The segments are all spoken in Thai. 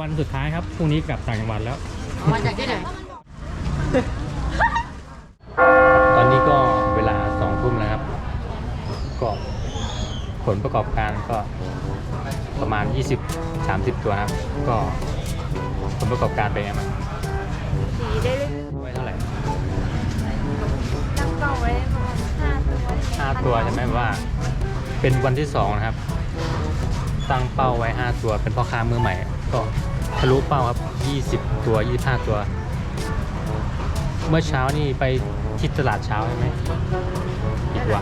วันสุดท้ายครับพรุ่งนี้กลับต่างจังหวัดแล้ว มาจากที่ไหน ตอนนี้ก็เวลาสองทุ่มแล้วครับ ก็ผลประกอบการก็ประมาณ 20 30 ตัวนะครับ ก็ผลประกอบการเป็นไงบ้างสีได้เลยไว้เท่าไหร่ตั้งเป้าไว้ประมาณห้าตัว5ตัวใช่ไหมว่า เป็นวันที่2นะครับ ตั้งเป้าไว้ 5 ตัวเป็นพ่อค้ามือใหม่ ก็ ทะลุเป้าครับ 20 ตัว 25 ตัว เมื่อเช้านี่ไปที่ตลาดเช้าใช่ไหมกี่ตัว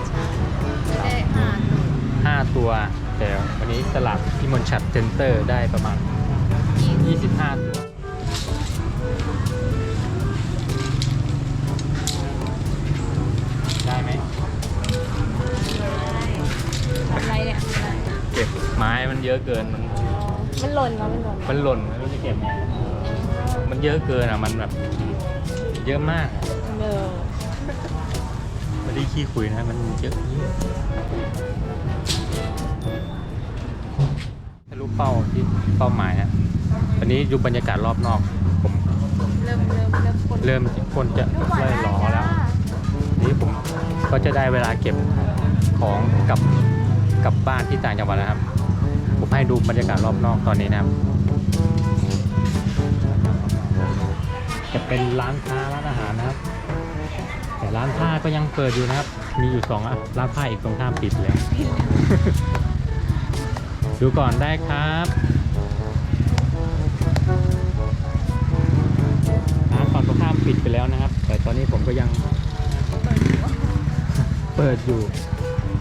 ได้ห้าตัวห้าตัว แต่วันนี้ตลาดที่มนชัดเซ็นเตอร์ได้ประมาณ 25 ตัวได้ไหมทำไรเนี่ยทำไรเก็บไม้มันเยอะเกินมัน มันหล่นแล้วมันหล่นมันหล่นไม่รู้จะเก็บไงมันเยอะเกินอะมันแบบ เยอะมากเออไม่ได้ขี้คุยนะมันเยอะเยอะทะลุเป้าที่เป้าหมายนะวันนี้ดูบรรยากาศรอบนอก ผมเริ่มเริ่มเริ่มคนเริ่มคนจะเริ่มรอแล้วนี่ผมก็จะได้เวลาเก็บของกลับกลับบ้านที่ต่างจังหวัดแล้วครับผมให้ ดูบรรยากาศรอบนอกตอนนี้นะครับ จะเป็นร้านค้าร้านอาหารนะครับ แต่ร้านผ้าก็ยังเปิดอยู่นะครับ มีอยู่สองอะร้านผ้าอีกตรงข้ามปิดแล้วดูก่อนได้ครับร้านฝั่งตรงข้ามปิดไปแล้วนะครับ แต่ตอนนี้ผมก็ยังเปิดอยู่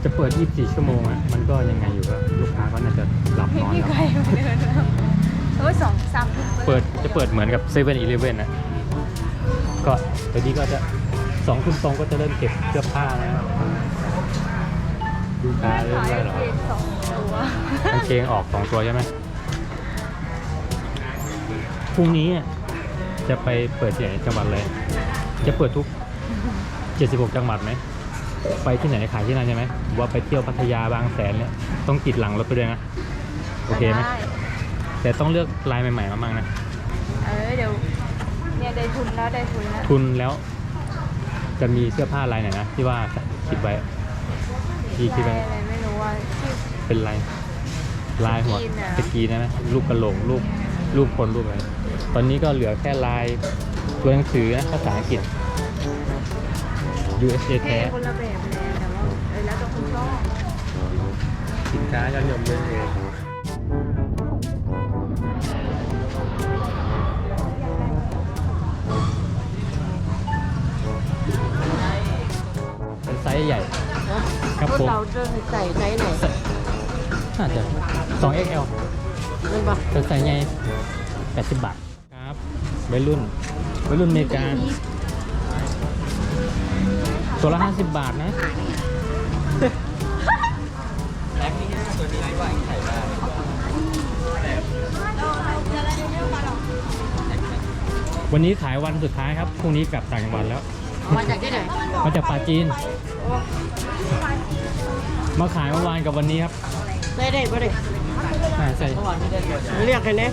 จะเปิด 24 ชั่วโมงอะมันก็ยังไงอยู่ก็ลูกค้าก็น่าจะีใครมาเดินแล้วเออสองสามทุ่มเปิดจะเปิดเหมือนกับเซเว่นอีเลฟเว่นนะก็ตอนนี้ก็จะสองทุ่มตรงก็จะเริ่มเก็บเสื้อผ้าแล้วลูกค้าเริ่มขายได้หรอกสองตัวกางเกงออกสองตัวใช่ไหมพรุ่งนี้จะไปเปิดที่ไหนจังหวัดเลย จะเปิดทุก 76 จังหวัดไหม ไปที่ไหนขายที่นั่นใช่ไหมว่าไปเที่ยวพัทยาบางแสนเนี่ยต้องติดหลังรถไปด้วยนะ โอเคไหมด้แต่ต้องเลือกลายใหม่ๆมาบ้างนะ เออเดี๋ยวเนี่ยได้ทุนแล้วได้ทุนแล้วทุนแล้ว จะมีเสื้อผ้าลายไหนนะที่ว่าคิดไว้ที่คิดไว้ ลายอะไรไม่รู้ว่าที่ เป็นลายลายหัวสกรีนอะ สกรีนนะไหมรูปกระโหลกรูปรูปคนรูปอะไรตอนนี้ก็เหลือแค่ลายตัวหนังสือนะภาษาอังกฤษ USA เท่แท้ คนละแบบเลยแต่ว่าเออแล้วแต่คุณชอบสินค้ายอดนิยมเลยเองเป็น ส์ใหญ่ ครับผมเราจะใส่ไซส์ไหนน่าจะ 2XL เป็นปะเป็นไซส์ใหญ่80 บาท ครับวัยรุ่นวัยรุ่นอเมริกาตัวละ50 บาทนะวันนี้ขายวันสุดท้ายครับ พรุ่งนี้กลับต่างจังหวัดแล้ว มาจากที่ไหนมาจากปาจีน มาขายเมื่อวานกับวันนี้ครับ ได้ได้ปะเด็กอ่าใส่ เรียกใครเนี่ย